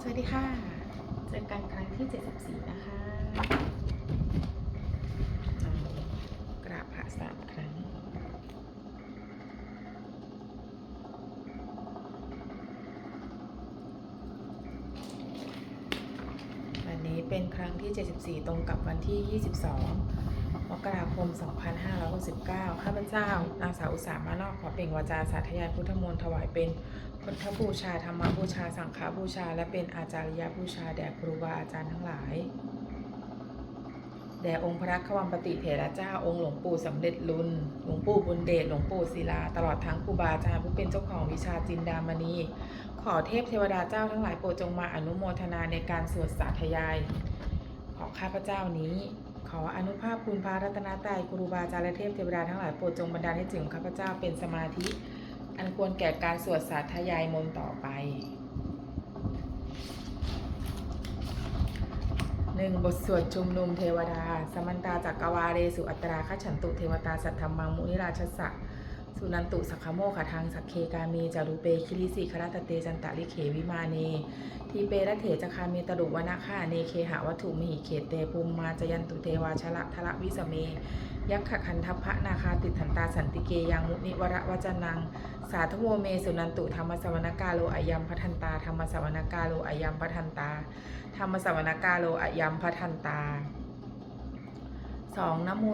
สวัสดีค่ะ เจอกันครั้งที่ 74 นะคะ กราบพระสามครั้ง วันนี้เป็นครั้งที่ 74 ตรงกับวันที่ 22 มกราคม 2569 ข้าพเจ้านางสาวอุตสามานอกขอเปล่งวาจาสาธยายพุทธมนต์ถวายเป็น พุทธบูชาธรรมบูชาสังฆบูชา และเป็นอาจารยบูชาแด่ครูบาอาจารย์ทั้งหลาย แด่องค์พระควัมปติเถระเจ้าองค์หลวงปู่สำเร็จลุนหลวงปู่บุญเดชหลวงปู่ศิลา ตลอดทั้งครูบาอาจารย์ผู้เป็นเจ้าของวิชาจินดามณี ขอเทพเทวดาเจ้าทั้งหลายโปรดจงมาอนุโมทนาในการสวดสาธยายของข้าพเจ้านี้ ขออนุภาพคุณพระรัตนตรัยครูบาอาจารย์และเทพเทวดาทั้งหลายโปรดจงบันดาลให้จิตของข้าพเจ้าเป็นสมาธิ อันควรแก่การสวดสาธยายมนต์ต่อไปหนึ่งบทสวดชุมนุมเทวดา สมันตาจักรวาเรสุอัตราขฉันตุเทวตาสัทธรรมังมุนิราชสะสุนันตุสักขโมขทังสักเคกามีจารุเปคิริสิครัตเตจันตะลิเขวิมาเนทีเประเถจคามีตรุวนาคาเนเคหาวัตถุมหิเขตเตปุมมาจยันตุเทวาชละทละวิสเม ยักขันทัพพระนาคาติดถันตาสันติเกยังมุนิวระวจนัง สาธโวเมสุนันตุธรรมสวนกาโลอายัมพัทันตาธรรมสวนกาโลอายัมพัทันตา ธรรมสวนกาโลอายัมพัทันตาสองนโม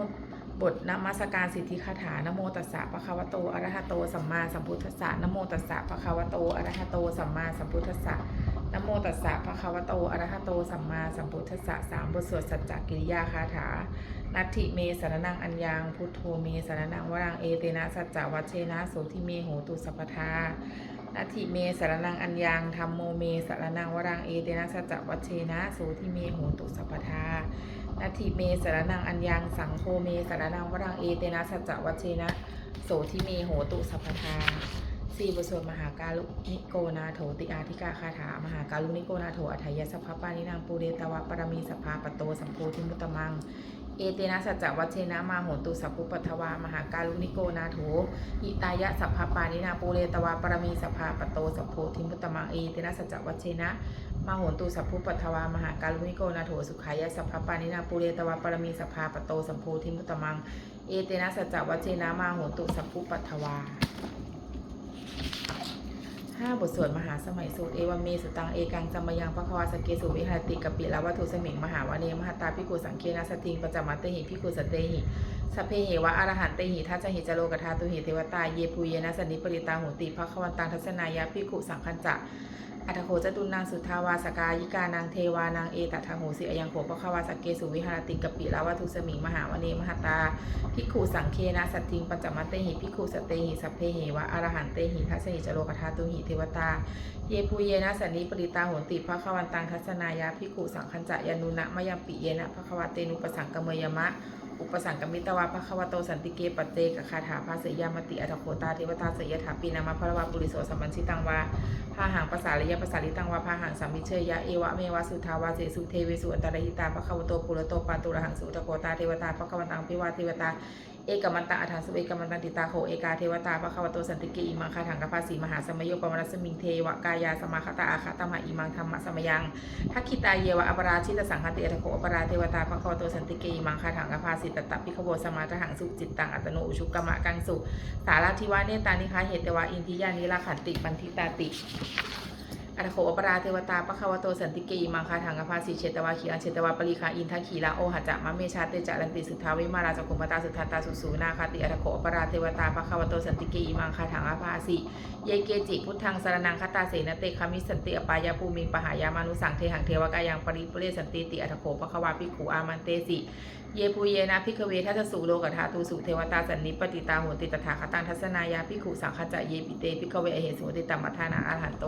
บทนมัสการสิทธิคาถานโมตัสสะปะคะวะโตอะระหะโตสัมมาสัมพุทธัสสะนโมตัสสะปะคะวะโตอะระหะโตสัมมาสัมพุทธัสสะ นโมตัสสะภะคะวะโตอะระหะโตสัมมาสัมพุทธัสสะสามบทสวดสัจจกิริยาคาถา นัตถิเมสารนังอัญญังพุทโธเมสารนังวรังเอเตนะสัจจวัชเชนะโสทิเมโหตุสัพพทานัตถิเมสารนังอัญญังธรรมโมเมสารนังวรังเอเตนะสัจจวัชเชนะโสทิเมโหตุสัพพทานัตถิเมสารนังอัญญังสังโฆเมสารนังวรังเอเตนะสัจจวัชเชนะโสทิเมโหตุสัพพทา สี่บทสวดมหาการุณิโกนาโถติอาธิกาคาถามหาการุณิโกนาโถอัฏฐยสัพพปานินางปูเรตวะปรมีสัพพาปโตสัมโพธิมุตตมังเอเตนะสัจจวัชเชนะมาโหตุสัพพุปัทวามหาการุณิโกนาโถหิตายะสัพพปานินาปูเรตวาปรมีสัพพาปโตสัพโพธิมุตตมัง เอเตนะสัจจวัชเชนะมาโหตุสัพพุปัทวามหาการุณิโกนาโถสุขายะสัพพปานินาปูเรตวาปรมีสัพพาปโตสัพโพธิมุตตมังเอเตนะสัจจวัชเชนะมาโหตุสัพพุปัทวา ห้าบทสวดมหาสมัยสูตรเอวเมสุตังเอกังจำมยังพระควาสเกสุวิหารติกปิลาวัตถุสมิงมหาวเนมหตาพิกุสังเคนะสติงปจจมัตเตหิพิกุสเตหิสพเพเหวะอรหันเตหิทัจจหิจโลกธาตุหิเทวตาเยปุเยนะสนิปริตาหุติพระควันตังทัศนายะพิกุสังคัญจะ อัตโคจตุนางสุทาวาสกายิกานางเทวานางเอตทังโหสิอยังโขพระควาสเกสุวิหารติกปิละวัตุสมิงมหาวเนมหตาพิกขุสังเคนะสัตทิงปัจจมัตเตหิพิกขุสเตหิสัพเพเหวะอรหันเตหิทัสสหิจโลกธาตุหิเทวตา เยภูเยนะสันนิปริตาโหติภะควันตังทัศนายาพิกขุสังคัญจะยานุนะมะยัมปิเยนะภะควเตนุปสังกเมยมะ อุปสังกมิตวะพระควโตสันติเกปเตกะคาถาภาเสยามติอัตถโคตาเทวตาเสยถาปีนามาพระวาปุริโสสัมมัญชิตังวาพาหังภาษาลิยภาษาลิตังวาพาหังสัมมิเชยะเอวะเมวะสุทาวาเสสุเทเวสุอัตตรหิตาพระควโตปุระโตปาตุระหังสุตโคตาเทวตาพระควัตังพิวาเทวตา เอกมันตังอัฏฐานสุเอกมันตังติตาโคเอกาเทวตาภคะวโตสันติเกอิมังคาถังกภาสีมหาสมโยปมนัสมิงเทวกายาสมาคตาอาคาตมะอิมังธรรมะสมยังทักขิตาเยวะอปราชิตสังคติอัตโคอปราเทวตาภคะวโตสันติเกอิมังคาถังกภาสีตตะพิขโวสมาทหังสุจิตตังอัตโนอุชุกกมะกังสุสาราธิวาเนตานิคาเหตวาอินทิยานิราขันติปันทิตาติ อัตโขอปราเทวตาปะคะวะโตสันติเกอิมังคาถังอภาสีเชตวาขีอันเชตวาปริคาอินทขีลาโอหะจะมะเมชาเตจะลันติสุทธาวิมาราจักุมตาสุทันตาสุสูนาคาติอัตโขอปราเทวตาปะคะวะโตสันติเกอิมังคาถังอภาสีเยเกจิพุทธังสารนังคตาเสนเตคามิสันติอปายาภูมิปหายามานุสังเทหังเทวกายังปริปุเรสันติติอัตโขปะคะวาภิกขุอามันเตสิเยปุเยนะพิกเวทัสสุโลกธาตุสุเทวตาสันนิปติตาโหติตถาคตังทัศนายาพิกขุสังขจะเยปิเตพิกเวเหสุติตมัทานาอาหันโต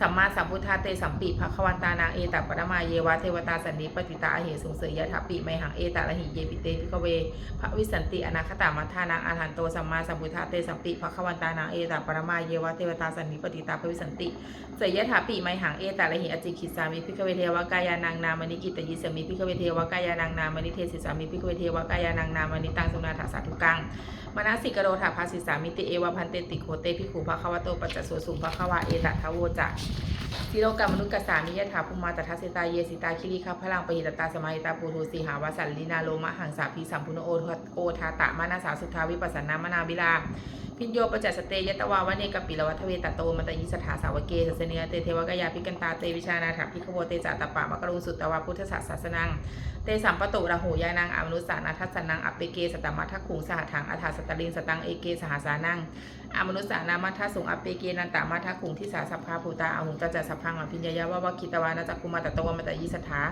สัมมาสัมพุทธาเตสัมปิภควันตานางเอตปรมาเยวะเทวตาสันนิปติตาอเหสุงเสยยะถาปิไมหังเอตละหิเยปิเตพิกเวพระวิสันติอนาคตามัทานางอาหันโตสัมมาสัมพุทธาเตสัมปิภควันตานางเอตปรมาเยวะเทวตาสันนิปติตาพระวิสันติเสยยะถาปิไมหังเอตละหิอจิคิสามิพิกเวเทวกายานางนามณิกิตยิสมิพิกเวเทวกายานางนามณิเทศิสามิพิกเวเทวกายานางนามณิตังสุนาถาสาธุกังมนสิกโรถาภาสิสามิติเอวพันเตติโคเตพิคูภะควะโตปัจจสุสุภะควะเอตทะโวจะสิโลกามนุษย์กสามิยถาภูมาตทัสสิตาเยสิตาคิริคาพลังปหิตตาสมาหิตาปูทูสีหาวสันลินาโลมะหังสาพีสัมพุนโอทโอทาตะมานาสาสุทาวิปัสสนามนาวิลา พิญโยประจัสสเตยตวาวะเนกปิลวัทเวตโตมตยิสถาสาวเกสัสเนีเตเทวกยาพิกันตาเตวิชานาถพิขโวเตจัตตปะมะกรุงสุตตวาพุทธศาสนังเตสัมปตุระหูยานังอมนุสานาทัสนังอัปเปเกสตมัทถคุงสหถังอัฐาสตลินสตังเอเกสหาสานังอมนุสานามัทสุงอัปเปเกนันตามัทถคุงทิสาสัพพาภูตาอหุงตจัสสัพพังอภิญญายาวะวะคิตวานาจักกุมาตโตวมตยิสถา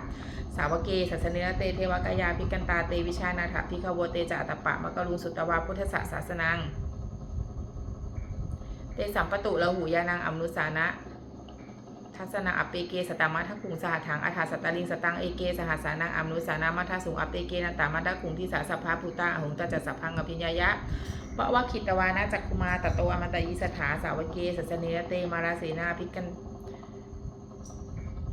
สาวเกสัสเนเตเทวกยาพิกันตาเตวิชานาถพิขโวเตจัตตปะมะกรุงสุตตวาพุทธศาสนัง เตสัมปตุละหูยานังอมนุสานะทัศนาอเปเกสตามัทคุงสหถังอัฏฐาสตลิงสตังเอเกสหสานังอมนุสานามัทสุงอเปเกนันตามัทคุงที่สาสัพพาภูตาอหุงตจัสสัพพังอภิญญายะปะวะคิตวานะจักคุมาตโตอมันตยิสถาสาวเกสัสเนยเตมาราเสนาพิกัน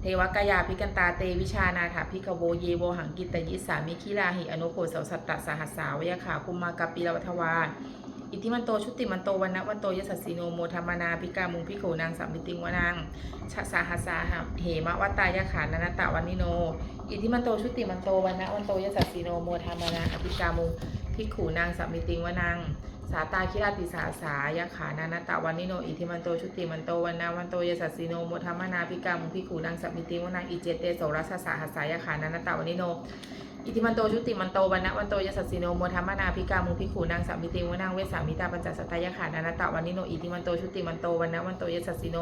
เทวกายาพิกันตาเตวิชานาถาพิกโวเยโวหังกิตตยิสามิคิลาหิอนุโคสสัตตสหัสสาวยขาคุมากปิลวัทวา อิทธิมันโตชุติมันโตวันนะวันโตยสัสสิโนโมธรรมนาพิกามุงพิโขนางสัมมิติงวานางชะสาหัสาหะเหมะวัตตายขานันตะวันนิโน อิทธิมันโตชุติมันโตวันนะวันโตยสัสสิโนโมธรรมนาอภิกามุงพิขูนางสัมมิติงวานางสาตาคิราติสาสายขานันตะวันนิโนอิทธิมันโตชุติมันโตวันนะวันโตยสัสสิโนโมธรรมนาพิกามุงพิขูนางสัมมิติงวานางอิเจเตโสรัสสาหัสายขานันตะวันนิโน อิทิมันโตชุติมันโตวันนะวันโตยสัสสิโนโมทัมมานาพิกามุพิขูนางสามิติวนางเวสามิตาปัญจสัตยขานานาตะวันนิโนอิทิมันโตชุติมันโตวันนะวันโตยสัสสิโน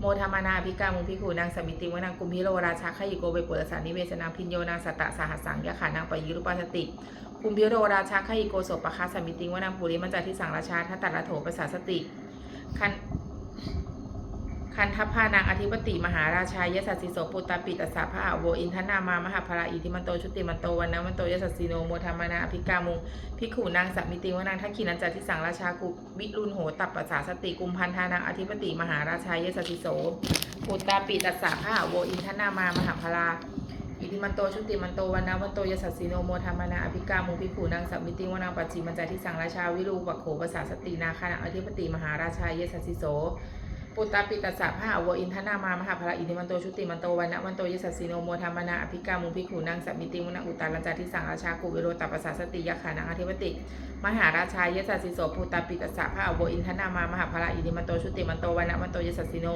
โมทัมมานาพิกามุพิขูนางสามิติวนางกุมพิโรราชาขยิโกเบปุรสานิเวสนาพิญโยนางสัตตะสหัสสังยขานางปยิรุปัสติกุมพิโรราชาขยิโกโสปะคาสามิติวนางปุริมันจาทิสังราชาทัตตระโถปสาสติคัน คันทพานางอธิปติมหาราชายสัสสิโสปุตตปิตสสะพระอาโวอินทนามามหาภราอิทิมันโตชุติมันโตวันนะมันโตยสัสสิโนโมธรรมนาอภิกามุงพิขูนางสัมมิติวนางทักขินันจัติสังราชากุวิรุณโหตับปปสสาสติกุมพันธานางอธิปติมหาราชายสัสสิโสปุตตปิตสสะพระอาโวอินทนามามหาภราอิทิมันโตชุติมันโตวันนะวันโตยสัสสิโนโมธรรมนาอภิกามุงพิกขูนางสัมมิติวนางปัจจิมันจติสังราชาวิรูปักโขปสาสตินาคานังอธิปติมหาราชายสัสสิโส ปุตตาปิตสสะพระอาวอินทนามามหาภะอิทิมันโตชุติมันโตวันะวันโตยสัสสิโนโมธรรมนาอภิกามุงพิกขุนางสัมมิติมุนาอุตตาลัญจาทิสังราชากุเวโรตัปปสาสติยาขานังอธิปติ มหาราชายสัสสิโสปุตตาปิตสสะพระอาวอินทนามามหาภะอิทิมันโตชุติมันโตวันะวันโตยสัสสิโน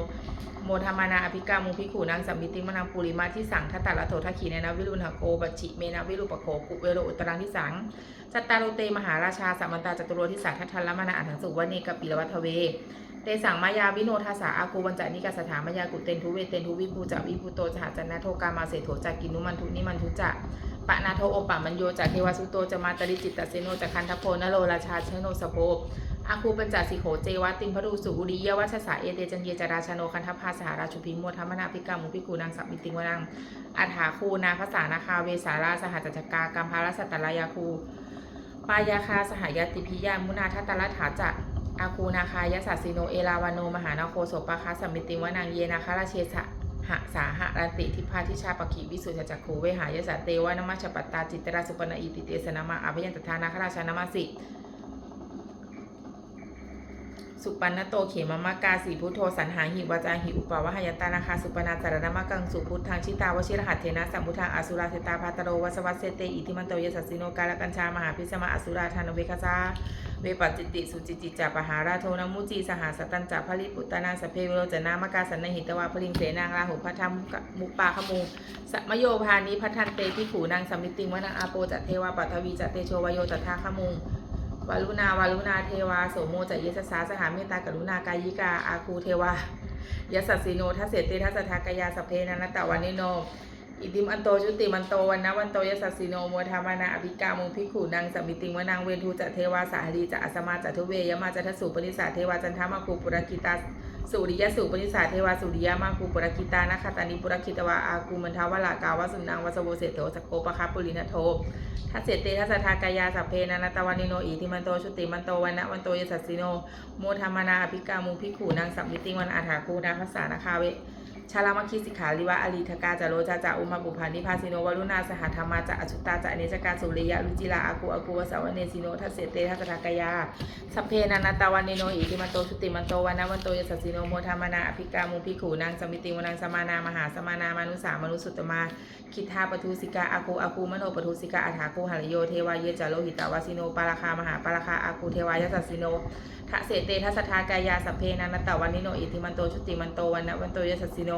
โมธรรมนาอภิกามุงพิกขุนางสัมมิติมนังปุริมาที่สังทัตตะละโถทัขีเนนะวิรุณหโกบัจิเมนะวิรุปโคกุเวโรอุตตรังที่สังจัตตาโรเตมหาราชาสัมมันตาจตุโรทิสาทัทธัลละมนาอันถังสุวเนกปิลวัทเว เตสังมายาวิโนทาสาอากูวันจานิกาสถามายากุเตนทุเวเตนทุวิภูจะวิภูโตจหาจันนาโทกามาเสโถจากินุมันทุนิมันทุจะปะนาโทโอปะมันโยจากเทวสุโตจะมาตริจิตตเสโนจากคันทโพนโรราชาเชโนสโพอาคูปัญจสิโขเจวัตติมพรูสุอุริยวัชสาเอเตจันเยจราชโนคันทพาสหราชุพิงโมธรรมนาภิกามุพิกูนางสัมมิติงวนังอัฐาคูนาภาษานาคาเวสาราสหัจจกากัมภารสัตตรายาคูปายาคาสหายติพิยามุนาทัตตลัฐาจัก อาคูนาคายสัสสิโนเอราวาโนมหานาโคโสปะคะสัมมิติวนางเยนาคาราเชสะหะสาหะรันติทิพาทิชาปกิวิสุทจักขูเวหายสะเตวานมัชปัตตาจิตตราสุปนาอิติเตสนามาอภิยันตทานาคราชานามาสิ สุปันนโตเขมมากาสีพุทโธสันหาหิวาจาหิอุปาวะหยตานาคาสุปนาจารณมะกังสุพุทธังชิตาวชิรหัตเทนะสัมพุทธังอสุราเสตาพาตโรวัสวัสเสเตอิทิมันโตยสัสสิโนกาลกัญชามหาพิสมะอสุราธานเวคาจาเวปจิติสุจิจิจาปหาราโทนมุจีสหสตันจาภริปุตนาสเพวโรจนามกาสันนหิตวาพลิงเสนางราหุพัทธมุกะมุปปาขมูสมโยพานิพัทธันเตพิขูนางสมมิติงวนังอาโปจัตเทวาปัทวีจัตเตโชวโยจัตทาขมุง วารุณาวารุณาเทวาโสโมจะเยสสาสหาเมตตากรุณากายิกาอาคูเทวายสัสสีโนทัสเสติทัสสทากายาสเพนันตะวันนิโนอิติมันโตชุติมันโตวันนะวันโตยสัสสีโนโมธามานาอภิกามุพิขูนางสมมิติงวนางเวทูจะเทวาสาหรีจะอัสมาจะทุเวยมาจะทสุปนิสาเทวาจันทามาคูปุรกิตา สุริยสุปนิสาเทวาสุริยมาคูปุรกิตานาคตานิปุรกิตวาอากูมันทาวลากาวสุนังวสโวเสโตสโกปะคาปุรินโททัสเสเตทัสสทากายาสัพเพนันตวันิโนอิทิมันโตชุติมันโตวันนะวันโตยสัสสิโนโมธรรมนาอภิกามุพิขูนางสัมมิติวันอาถาคูนาภาษานาคาเว ชาลามัคคีสิกขาลิวะอลีทกาจาโรจาจาอุมาปุพันนิพาสิโนวรุณาสหธรรมาจะอชุตตาจะอเนจกาสุริยะรุจิลาอากูอากูวสาวเนสิโนทัสเสเตทัสทากายาสัพเพนันตตาวันเนโนอิติมันโตชุติมันโตวันนวันโตยสัสสิโนโมทามานาอภิกามุภิขูนางสมิติวนังสมานามหาสมานามานุสามนุสุตมาคิทาปทุสิกาอาคูอาคูมโนปทุสิกาอัฏฐาคูหะโยเทวายเยจาโลหิตาวาสิโนปาราคามหาปาราคาอาคูเทวายสัสสิโนทะเสเตทัสทากายาสัพเพนันตตาวันนิโนอิติมันโตชุติมันโตวันนวันโตยสัสสิโน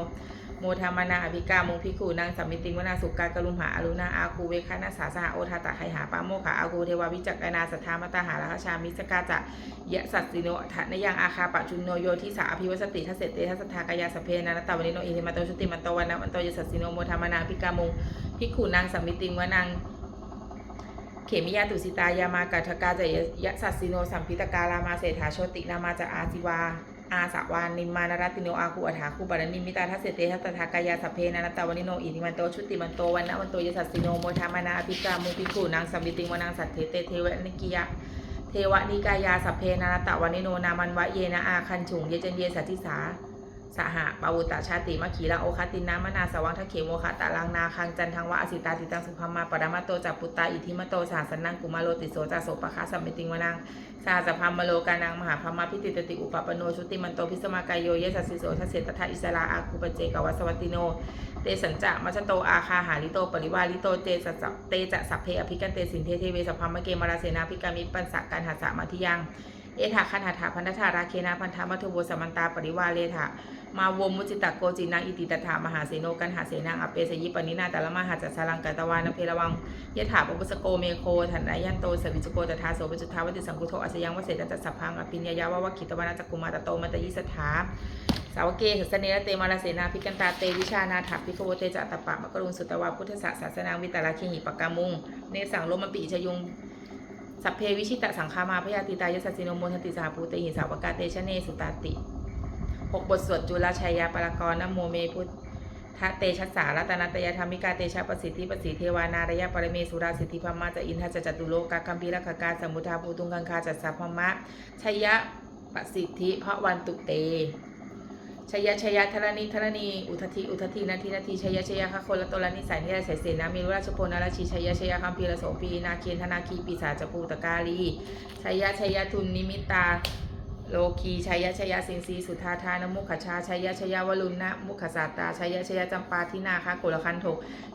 โมทามานาอภิกามุพิคูนางสัมมิติงวนาสุกากรุมหาอรุณาอาคูเวคานาสาสหโอทาตะไคหาปาโมขาอาคูเทวาวิจักรนาสัทธามตาหาราชามิสกาจะยะสัตสิโนทะนยังอาคาปะจุนโนโยทิสาอภิวสติทัสเสตเตทัสทากายาสเพนานตตวนิโนอิทิมาโตชุติมันโตวันนวันโตยสัตสิโนโมทามานาอภิกามุพิคูนางสัมมิติงวนางเขมิยาตุสิตายามากัทกาจะยะสัสสิโนสัมพิตการามาเศรษฐาโชตินามาจะอาจิวา อาสวานิมานรติโนอาคูอัฐาคูปารนิมิตาทัศเสเตทัตถากายาสเพนันตวนิโนอิทิมันโตชุติมันโตวันนะวันโตยสัสสิโนโมทามานาอภิกามุปิกูนางสัมบิติงวนางสัตเทเตเทวนิกิยะเทวนิกายาสเพนันตวนิโนนามันวะเยนะอาคันฉุงเยจันเยสัทธิสา สหปาวุตตชาติมะขีลาโอคาตินามนาสวังทะเขโมคาตาลังนาคังจันทังวะอสิตาติตังสุภมาปรมาโตจัปปุตตาอิทิมโตสาสนังกุมาโลติโสจาโสปะคาสัมมิติงวนังสาสพัมมโลกานังมหาพมาพิติตติอุปปโนชุติมันโตพิสมากายโยเยสัสสิโสทัสเสตถาอิสราอาคูปเจกวัสวัติโน เตสัญจะมัชโตอาคาหาลิโตปริวาลิโตเจสัเตจะสัพเพอภิกันเตสินเทเทเวสพัมมเกมาราเสนาภิกามิปันสะกันหัสสะมาทิยัง เอถาคันหาถาพันธธาราเคนาพันธามัทโบสมันตาปริวาเลถะมาวมมุจิตะโกจินาอิติตถามหาเสโนกันหาเสนาอเปสยิปนินาต่ละมหาจัสสารังกัตวานเพลวังยะถาปปุสโกเมโคทันนายันโตสวิจโกตถาโสปจุทาวติสังกุโทอัสยังวเสตจัสสพังอภิญญายาวะวะขิตวานาจักกุมาตโตมัตยิสถาสาวเกศสเนรเตมาลาเสนาพิกันตาเตวิชานาถาพิกโวเตจะตตปะมะกรุณสุตวาพุทธศาสนาวิตาลาเคหิปกามุงเนสังโลมปิชยุง สัพเพวิชิตะสังคามาพยาติตายสัสสิโนโมทติสาภูเตหิสาวกาเตชะเนสุตาติหกบทสวดจุลชัยยาปรากรนโมเมพุทธเตชัสารัตนตยธรรมิกาเตชะประสิทธิประสิทธิเทวานารยปรเมสุราสิทธิพมาจะอินทจจตุโลกาคัมพีรคกาสมุทาภูตุงกังคาจัสสะพมะชัยะประสิทธิพระวันตุเต ชยชยธรณีธรณี อุทธิอุทธินาทีนาทีชยชยคะคนละตวละนิสัยนิสัยเสนามีราชโพนราชีชยชยคัมพีรโสปีนาเคียนธนาคีปีศาจปูตกาลีชยชยทุนนิมิตาโลคีชยชยสิงสีสุธาทานมุขชาชยชยวรุณนะมุขสาตาชยชยจำปาทินาคะโกลคันโถ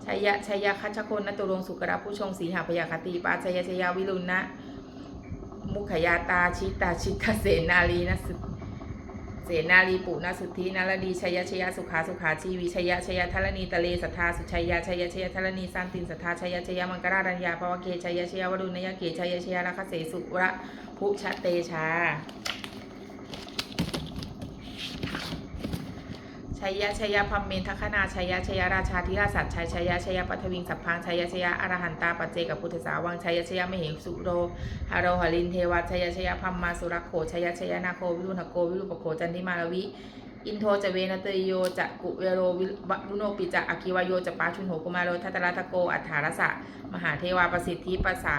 ชยชยคัชคนนตุรงสุกระผู้ชงสีหาพยาคติปาชยชยวิรุณนะมุขยาตาชิตาชิตเสนาลีนะสุ เสนาลีปุนาสุทธินารดีชยชยสุขาสุขาชีวิชยชยธรณีตะเลสัทธาสุชยาชยชยธรณีสันตินสัทธาชยชยมังกรารัญญาภวเกชยชยวรุณยเกชยชยราคเสสุระภุชเตชา ชัยยะชัยยะพัมเมนทคนาชัยยะชัยยะราชาธิราสัตชัยชัยยะชัยยะปัทวิงสัพพังชัยยะชัยยะอรหันตาปัจเจกับพุทธสาวังชัยยะชัยยะมเหสุโรฮาโรหลินเทวะชัยยะชัยยะพัมมาสุรโขชัยยะชัยยะนาโควิรุณโกวิรุปโขจันทิมาลวิอินโทจะเวนตโยจะกุเวโรวิรุโนปิจะอคิวโยจะปาชุนโหกุมารโรทัตตราทโกอัฏฐารสะมหาเทวาประสิทธิปัสา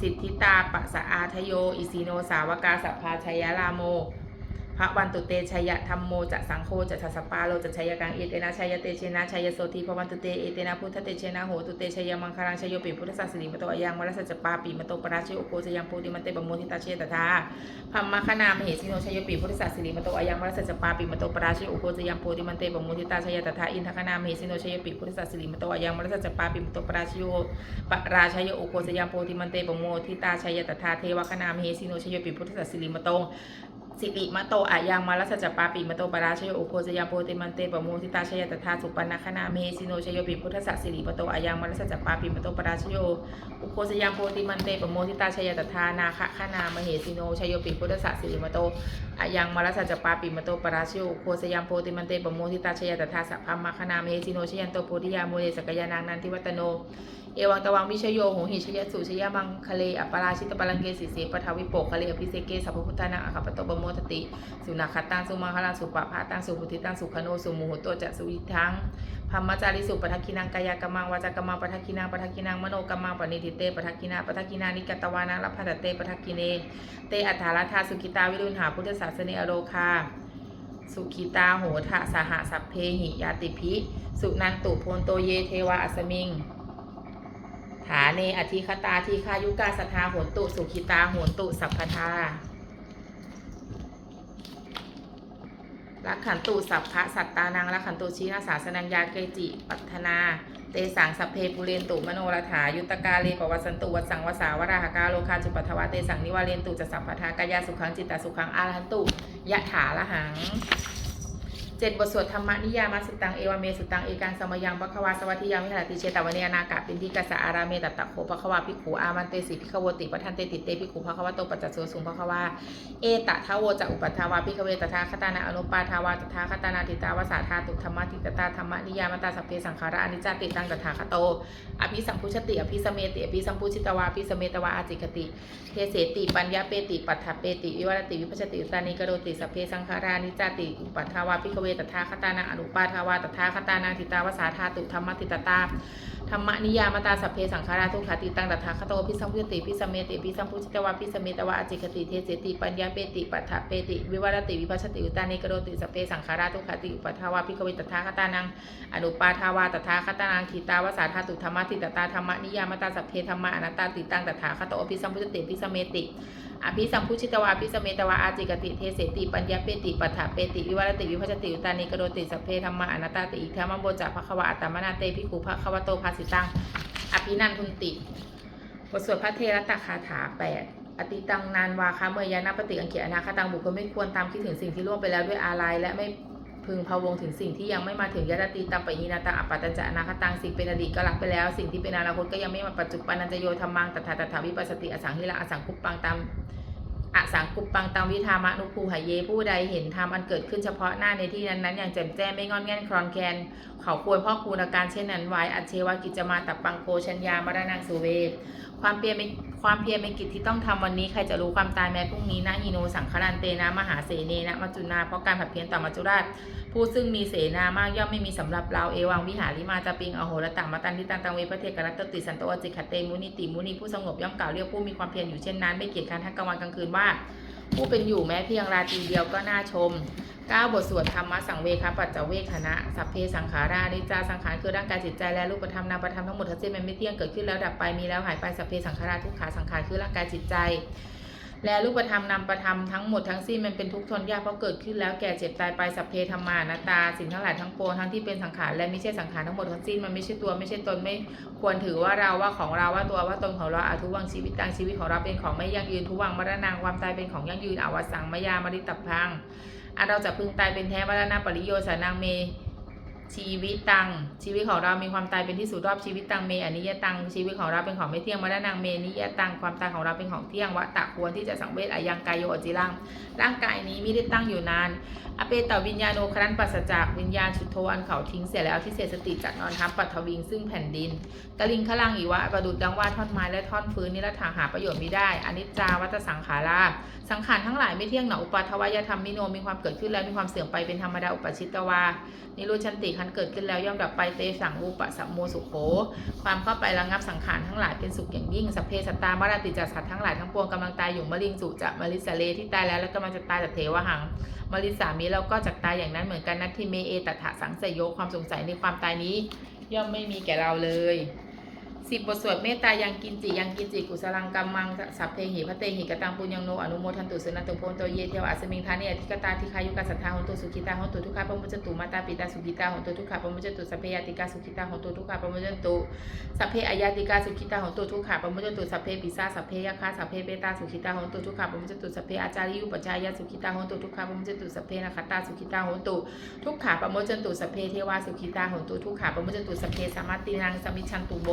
สิทธิตาปะสะอาทโย อิสีโนสาวกาสัพพาชัยยะรามโม พระวันตุเตชัยธรรมโมจะสังโฆจะทัสปาโลจะชัยกังเอเตนะชัยเตเชนะชัยโสทีพระวันตุเตเอเตนะพุทธเตเชนะโหตุเตชัยมังคลังชัยโยปิพุทธศาสนิมโตอยังวรสจจปาปิมโตปราชโอโกจะยังโพธิมันเตบโมทิตาเชตถาพัมมะคณามเหสิโนชัยโยปิพุทธศาสนิมโตอยังวรสจจปาปิมโตปราชโอโกจะยังโพธิมันเตบโมทิตาชัยตถาอินทคณามเหสิโนชัยโยปิพุทธศาสนิมโตอยังวรสจจปาปิมโตปราชโอปราชัยโอโกจะยังโพธิมันเตบโมทิตาชัยตถาเทวคณามเหสิโนชัยโยปิพุทธศาสนิมโต สิริมาโตอายังมาลัสสจปาปิมาโตปราชโยโอโคจยามโพติมันเตปโมทิตาชยตถาสุปันนคนาเมสิโนชโยปิพุทธสัสิริมาโตอายังมาลัสสจปาปิมาโตปราชโยโอโคจยามโพติมันเตปโมทิตาชยตถานาคะคณามเหสิโนชโยปิพุทธสัสิริมาโตอายังมาลัสสจปาปิมโตปราชิโยอุโคจยามโพติมันเตปโมทิตาชยตถาสัพพมมคนาเมสิโนชยันโตโพธิยาโมเดสกยานังนันทิวัตโน เอวังตะวังวิชโยโหหิชยสุชยมังคะเลอัปราชิตปรังเกสิเสปทาวิโปกคะเลอภิเสเกสัพพุทธานังอคัปปโตปโมทติ สุนัขตังสุมาคลังสุปะพาตังสุพุทิตังสุขโนสุมุหุโตจะสุวิทัง พัมมจาริสุปทักขินังกายกรรมังวาจากรรมังปทักขินังปทักขินังมโนกรรมังปณิทิเตปทักขินาปทักขินานิกตวานังรัพพตเตปทักขิเน เตอัฏฐาราธาสุกิตาวิรุณหาพุทธศาสเนอโรคาสุขิตาโหทะสหสัพเพหิยาติพิสุนันตุโพนโตเยเทวาอัสมิงฐาเนอธิคตาทีคายุกาสทาโหนตุสุขิตาโหนตุสัพพทา รักขันตุสัพพะสัตตานังรักขันตุชีนาสาสนัญญาเกจิ ปัฒนา เตสังสัพเพปุเรนตุมโนรถายุตกาเลปวัสสันตุวัสสังวสาวราหกาโลคาจุปัทวะเตสังนิวาเรนตุจะสัพพทากายาสุขังจิตตสุขังอารันตุยะถาละหัง เจ็ดบทสวดธรรมนิยามาสุตังเอวเมสุตังเอกังสมยังปะควาสวัสดิยังวิหารติเชตวันเนยนากะปินทิกัสะอาราเมตตะโคปะควาภิขุอามันเตสิภิขวติปะทันเตติเตภิกขุภควะโตปัจจโสสุงภควาเอตะทะโวจะอุปัฏฐาวาภิขเวตถาคตานาอนุปาทาวาตถาคตานาติตาวาสาธาตุธรรมติตตาธรรมนิยามตาสัพเพสังขาระอนิจจติตังตถาคโตอภิสัมพุชติอภิสเมติอภิสัมพุชิตวาอภิสเมตวาอาจิกติเทเสติปัญญาเปติปัฏฐเปติวิวัรติวิพัชติอุตานิกโรติสัพเพสังขารานิจจติอุปัฏฐาวาภิขเววตถาคตานาอนุปาทาวาตถาคตานาทิตาวสาธาตุธรรมติตตาธรรมนิยามตาสัพเพสังขาราทุกขาติตังตถาคโตพิสัมพุติพิสเมติพิสัมพุชิตวาพิสเมตวาอจิกติเทเสติปัญญาเปติปัฏฐเปติวิวัรติวิพัชติอุตานิกโรติสัพเพสังขาราทุกขาติอุปัฏฐาวาภิกเวตถาคตานังอนุปาทาวาตถาคตานังทิตาวสาธาตุธรรมติตตาธรรมนิยามตาสัพเพธรรมะอนัตตาติตังตถาคโตอภิสัมพุติพิสเมติ อภิสัมพุชิตวาอภิสเมตวาอาจิกติเทเสติปัญญาเปติปัฏฐาเปติวิวัรติวิพัชติอุตานิกโรติสัพเพธรรมะอนัตตาติอิทธมโบจักภควะอัตมนาเตภิกขุภควโตภาสิตังอภินันทุนติบทสวดพระเทระตคาถาแปดอติตังนานวาคะเมยยานาปฏิอังเขียอนาคตังบุคคลไม่ควรตามคิดถึงสิ่งที่ล่วงไปแล้วด้วยอาลัยและไม่ พึงพะวงถึงสิ่งที่ยังไม่มาถึงยตติตัมปะหินาตังอปัตจะอนาคตังสิ่งเป็นอดีตก็รักไปแล้ว สิ่งที่เป็นอนาคตก็ยังไม่มาปัจจุบันนันจโยธรรมังตถาตถาวิปัสสติอสังหิระอสังคุปปังตามอสังกุปปังตังวิธามะนุภูหายเย ผู้ใดเห็นธรรมอันเกิดขึ้นเฉพาะหน้าในที่นั้นๆอย่างแจ่มแจ้งไม่งอนแง่นคลอนแคลนเขาควรพ่อคูณอาการเช่นนั้นไว้อัจเชวากิจมาตับปังโกชัญญามรณังสุเวท ความเพียรเป็นความเพียรเป็นกิจที่ต้องทำวันนี้ใครจะรู้ความตายแม้พรุ่งนี้นะฮิโนสังครันเตนะมหาเสเนนะมัจจุนาเพราะการผัดเพี้ยนต่อมัจจุราช ผู้ซึ่งมีเสนามากย่อมไม่มีสำหรับเราเอวังวิหาริมาจาปิงอโหรตังมาตันทิตังตังเวพระเทกรัตติสันโตอจิขเตมุนิติมุนิผู้สงบย่อมกล่าวเรียกผู้มีความเพียรอยู่เช่นนั้น ไม่เกียจการทั้งกลางวันกลางคืนว่า ผู้เป็นอยู่แม้เพียงราตรีเดียวก็น่าชม 9 บทสวดธรรมะสังเวคปัจจเวคณะสัพเพสังขารานิจาสังขารคือร่างกายจิตใจและรูปธรรมนามธรรมทั้งหมดทั้งสิ้นมันไม่เที่ยงเกิดขึ้นแล้วดับไปมีแล้วหายไปสัพเพสังขาราทุกขาสังขารคือร่างกายจิตใจ และรูปธรรมนามธรรมทั้งหมดทั้งสิ้นมันเป็นทุกข์ทนยากเพราะเกิดขึ้นแล้วแก่เจ็บตายไปสัพเพธรรมานาตาสิ่งทั้งหลายทั้งปวงทั้งที่เป็นสังขารและไม่ใช่สังขารทั้งหมดทั้งสิ้นมันไม่ใช่ตัวไม่ใช่ตนไม่ควรถือว่าเราว่าของเราว่าตัวว่าตนของเราอาทุวังชีวิตตังชีวิตของเราเป็นของไม่ยั่งยืนทุวังมรณางความตายเป็นของยั่งยืนอวสังมยามริตับพัง อันเราจะพึงตายเป็นแท้วรณะปริโยสานังเม ชีวิตตัง ชีวิตของเรามีความตายเป็นที่สุดรอบชีวิตตังเมอนิยตัง ชีวิตของเราเป็นของไม่เที่ยงมรณะเมนิยตัง ความตายของเราเป็นของเที่ยงวะตะควรที่จะสังเวชอายังกายโยอจิรัง ร่างกายนี้ไม่ได้ตั้งอยู่นาน อเปตวิญญาโนครันปัสสจากวิญญาณชุดโทอันเขาทิ้งเสียแล้วที่เสสติจากนอนทับปัทวิงซึ่งแผ่นดินกลิงขลังอีวะประดุดดังว่าท่อนไม้และท่อนฟื้นนิรถาหาประโยชน์ไม่ได้อนิจจาวัตสังขาราสังขารทั้งหลายไม่เที่ยงหนออุปาทวายธรรมมิโนมีความเกิดขึ้นแล้วมีความเสื่อมไปเป็นธรรมดาอุปชิตวานิโรชันติคนเกิดขึ้นแล้วย่อมดับไปเตสังอุปสัมโมสุโข ความเข้าไประงับสังขารทั้งหลายเป็นสุขอย่างยิ่งสัพเพสตตามรติจัสสัตว์ทั้งหลายทั้งปวงกำลังตายอยู่มะลิงสุจะมะลิสเลที่ตายแล้วและกำลังจะตายจากเทวหังมะลิสามีเราก็จักตายอย่างนั้นเหมือนกันนัตทิเมเอตถะสังสยโยความสงสัยในความตายนี้ ย่อมไม่มีแก่เราเลย สิบบทสวดเมตตายังกินจิยังกินจิกุสลังกัมมังสัพเพหิพระเตหิกตังปุญญังโนอนุโมทันตุสุนันตุโพนโตเยเทวอัสมิงทานิอธิกตาทิคายุกัสสัทธาหนตุสุขิตาหนตุทุกขาปมุจตุมาตาปิตาสุขิตาหนตุทุกขาปมุจตุสัพเพยติกาสุขิตาหนตุทุกขาปมุจตุสัพเพอายาติกาสุขิตาหนตุทุกขาปมุจตุสัพเพปิสาสัพเพยคาสัพเพเปตาสุขิตาหนตุทุกขาปมุจตุสัพเพอาจาริยุปจายาสุขิตาหนตุทุกขาปมุจตุสัพเพนาคตาสุขิตาหนตุทุกขาปมุจตุสัพเพเทวาสุขิตาหนตุทุกขาปมุจตุสัพเพสามัตตินังสมิชันตุโบ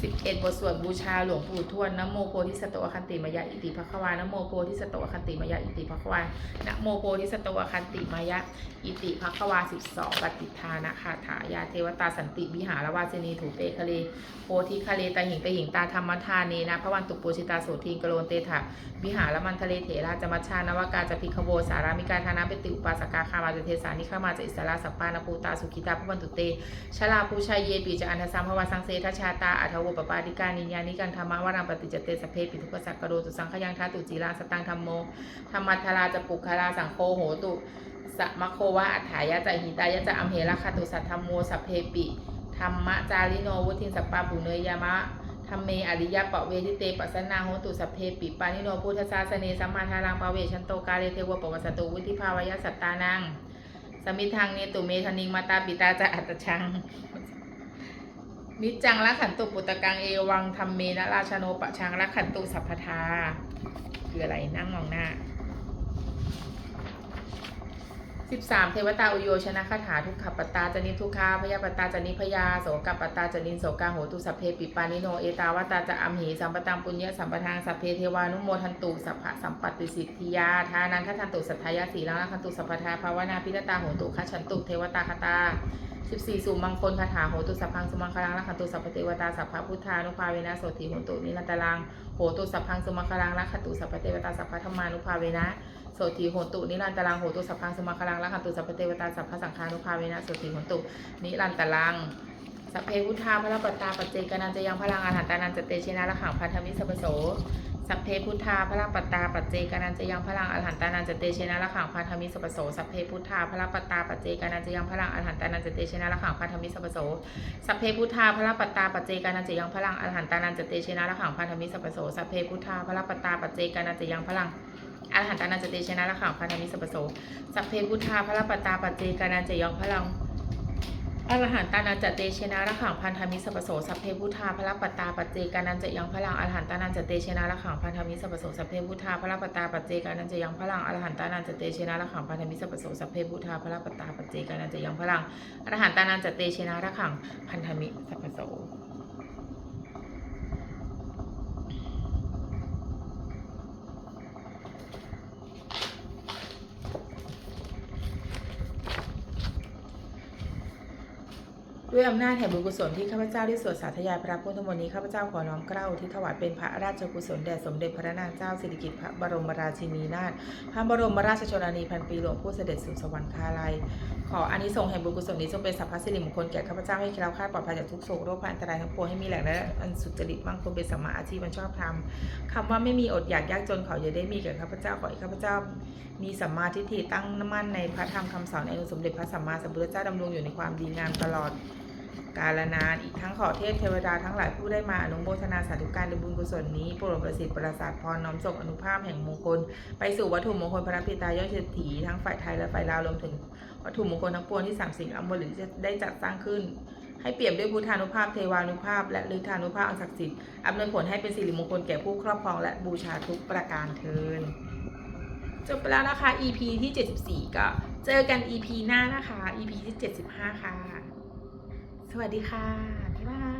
11บทสวดบูชาหลวงปู่ทวดนโมโพธิสัตวคันติมายะอิติภควานะโมโพธิสัตวคันติมายะอิติภควานะโมโพธิสัตวคันติมายะอิติภควา 12ปฏิทานะคาถายาเทวตาสันติวิหารวาสนีถูเปคะเลโพธิคะเลตาหิงตาหิงตาธรรมทานเนนะพระวันตุปูชิตาโสทีกโลนเตถะวิหารมันทะเลเถราจมัชชานวากาจพิคโวสารามิกาธานาเปติอุปาสกาคามาจเทสานิขามาจอิสราสัปปานาภูตาสุขิตาพระวันตุเตชลาภูชายเยปีจะอันทสัมภวาสังเสทชาตาอัทวปปาติกานิญญานิกันธรรมวรังปฏิจเตสเพปิทุกสักกโรตุสังขยังทาตุจีราสตังธรรมโมธรรมัทราจะปุคลาสังโฆโหตุสมะโควะอัฏฐายะจะหิตายะจะอัมเหระคาตุสัทธรรมโมสัพเพปิธรรมะจาริโนวุทินสัปปาปุเนยามะธรรมเมอริยปะเวทิเตปัสนาโหตุสัพเพปิปานิโนพุทธศาสเนสัมมาทารังปะเวชันโตกาเลเทวปวัสตุวุธิภาวยสัตตานังสมิทางเนตุเมธนิงมาตาปิตาจะอัตชัง นิจจังละขันตุปุตตะกังเอวังธรรมเมนะราชโนปะชังละขันตุสัพพทาคืออะไรนั่งมองหน้า 13 เทวตาอุโยชนะคาถาทุกขปตตาจนิทุกขาพยาปตตาจนิพยาโสกปตตาจนินโสกาโหตุสัพเพปิปานิโนเอตาวตาจะอัมเหสัมปตังปุญญสัมปทางสัพเพเทวานุโมทันตุสัพพะสัมปติสิทธิยาทานังคทันตุสัทธายาสีลังลักขันตุสัพพทาภาวนาพิรตาโหตุคัจฉันตุเทวตาคตา 14สุมังคลคาถาโหตุสัพพังสุมังคลังลักขันตุสัพพเทวตาสัพพะพุทธานุภาเวนะโสติโหตุนิรันตลังโหตุสัพพังสุมังคลังลักขันตุสัพพเทวตาสัพพะธรรมานุภาเวนะโสติโหนตุนิรันตรังโหตุสัพพังสมาคลังละขันตุสัพพเทวตาสัพพสังฆานุภาเวนะโสติโหนตุนิรันตรังสัพเพพุทธาพระปัตตาปัจเจกนันจะยังพลังอาหารตานันจะเตชินะละขังพันธมิสัพพโส สัพเพพุทธาพระปัตตาปัจเจกานันจะยังพลังอาหารตานันจะเตชนะละขังพันธมิสัพพโสสัพเพพุทธาพระปัตตาปัจเจกานันจะยังพลังอาหารตานันจะเตชนะละขังพันธมิสัพพโสสัพเพพุทธาพระปัตตาปัจเจกานันจะยังพลังอาหารตานันจะเตชนะละขังพันธมิสัพพโสสัพเพพุทธาพระปัตตาปัจเจกานันจะยังพลังอรหันตานันจเตชนะละขังพันธมิสัพพโสสัพเพพุทธาพระปตตาปัจเจกานันจะยองพลัง อรหันตานาจเตเชนะระขังพันธมิสัพโสสัพเพพุทธาพระปตาปัจเจกานันจะยังพลังอรหันตานาจเตเชนะระขังพันธมิสัพโสสัพเพพุทธาพระปตาปัจเจกานันจะยังพลังอรหันตานาจเตเชนะระขังพันธมิสัพโสสัพเพพุทธาพระปตาปัจเจกานันจะยังพลังอรหันตานาจเตเชนะระขังพันธมิสัพโส ด้วยอำนาจแห่งบุญกุศลที่ข้าพเจ้าได้สวดสาธยายพระพุทธมนต์นี้ข้าพเจ้าขอน้อมเกล้าที่ถวายเป็นพระราชกุศลแด่สมเด็จพระนางเจ้าสิริกิติ์พระบรมราชินีนาถพระบรมราชชนนีพันปีหลวงผู้เสด็จสู่สวรรคาลัย ขออานิสงส์แห่งบุญกุศลนี้จงเป็นสัพพสิริมงคลแก่ข้าพเจ้าให้แคล้วคลาดปลอดภัยจากทุกโศกโรคภัยอันตรายทั้งปวงให้มีแหล่งและอันสุจริตมั่งคงเป็นสัมมาอาชีพมันชอบธรรมคำว่าไม่มีอดอยากยากจนขออย่าได้มีแก่ข้าพเจ้าขอให้ข้าพเจ้า มีสัมมาทิฏฐิตั้งมั่นในพระธรรมคำสอนในองค์สมเด็จพระสัมมาสัมพุทธเจ้าดำรงอยู่ในความดีงามตลอด กาลนานอีกทั้งขอเทพเทวดาทั้งหลายผู้ได้มาอนุโมทนาสาธุการในบุญกุศลนี้โปรดประสิทธิ์ประสาทพรน้อมส่งอนุภาพแห่งมงคล ไปสู่วัตถุมงคลพระพิตายอดเศรษฐีทั้งฝ่ายไทยและฝ่ายลาวรวมถึงวัตถุมงคลทั้งปวงที่สามสิ่งอมฤตจะได้จัดสร้างขึ้น ให้เปี่ยมด้วยพุทธานุภาพเทวานุภาพ และฤทธานุภาพอันศักดิ์สิทธิ์อำนวยผลให้เป็นสิริมงคลแก่ผู้ครอบครองและบูชาทุกประการเทินจบไปแล้วนะคะ EP ที่ 74 ก็เจอกัน EP หน้านะคะ EP ที่ 75 ค่ะ สวัสดีค่ะที่บ้าน